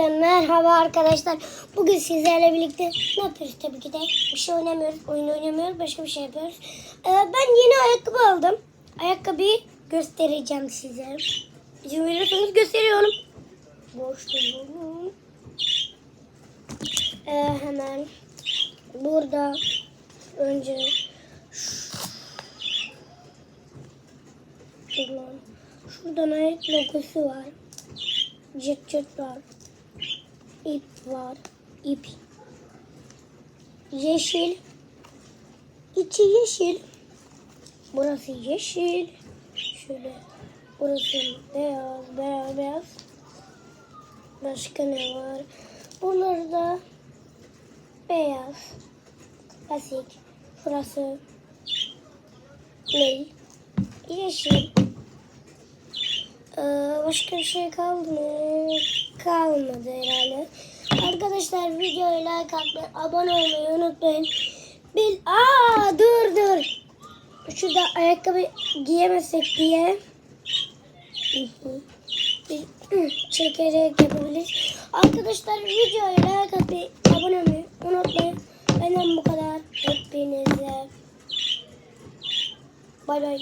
Hepinize merhaba arkadaşlar. Bugün sizlerle birlikte ne yapıyoruz tabii ki de? Bir şey oynamıyoruz, oyun oynamıyoruz, başka bir şey yapıyoruz. Ee, ben yeni ayakkabı aldım. Ayakkabıyı göstereceğim size. İzin verirseniz gösteriyorum. Boş bulun. Ee, hemen burada önce şuradan, şuradan ayak logosu var. Cırt cırt var. İp var. İp. Yeşil. İçi yeşil. Burası yeşil. Şöyle. Burası beyaz, beyaz, beyaz. Başka ne var? Buraları da beyaz. Klasik. Şurası ne? Yeşil. Ee, başka bir şey kaldı mı? Kalmadı herhalde. Arkadaşlar videoya like atmayı, abone olmayı unutmayın. Bil, aa dur dur. Şurada ayakkabı giyemezsek diye çekerek yapabiliriz. Arkadaşlar videoya like atmayı, abone olmayı unutmayın. Benden bu kadar. Hepinize bay bay.